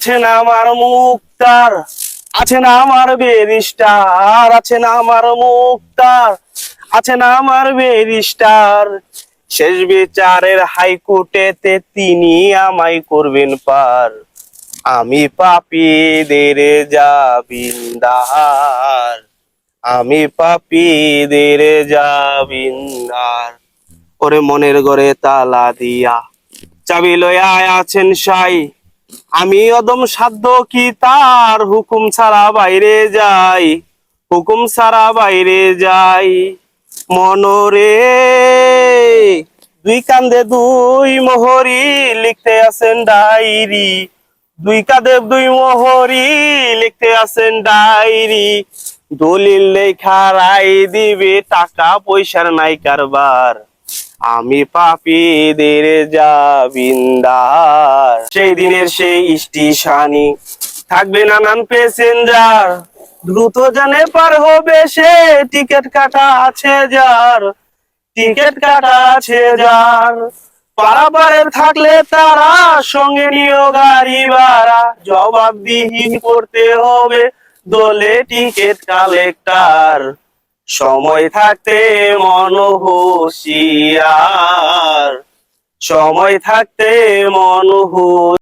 আছেন আমার মুক্তার আছেন আমার বেরিস্টার আছেন আমার মুক্তার আছেন আমার বেরিস্টার শেষ বিচারের হাইকোর্টেতে তিনি আমায় করবেন পার। আমি পাপীদের যাবিন্দার আমি পাপীদের যাবিন্দার ওরে মনের ঘরে তালা দিয়া। চাবি লয়া আছেন সাই। আমি অদম সাধ্য কি তার হুকুম ছাড়া বাইরে যাই? হুকুম ছাড়া বাইরে যাই। মনরে দুই কান্দে দুই মোহরি লিখতে আছেন ডায়েরি। দুই কাঁধে দুই মোহরি লিখতে আছেন ডায়েরি। দলিল লেখা রাই দিবে, টাকা পয়সার নাই কারবার। আমি পাপীদের যাবিন্দার সেই দিনের সেই স্টেশনে থাকবে নানান প্যাসেঞ্জার। দ্রুত জানে পার হবে সে, টিকিট কাটা আছে যার, টিকিট কাটা আছে যার। পারাপারের থাকলে তারা, সঙ্গে নিয়েও গাড়ি ভাড়া। জবাবদিহি করতে হবে দলে টিকিট কালেক্টার। সময় থাকতে মন হুশিয়ার। সময় থাকতে মন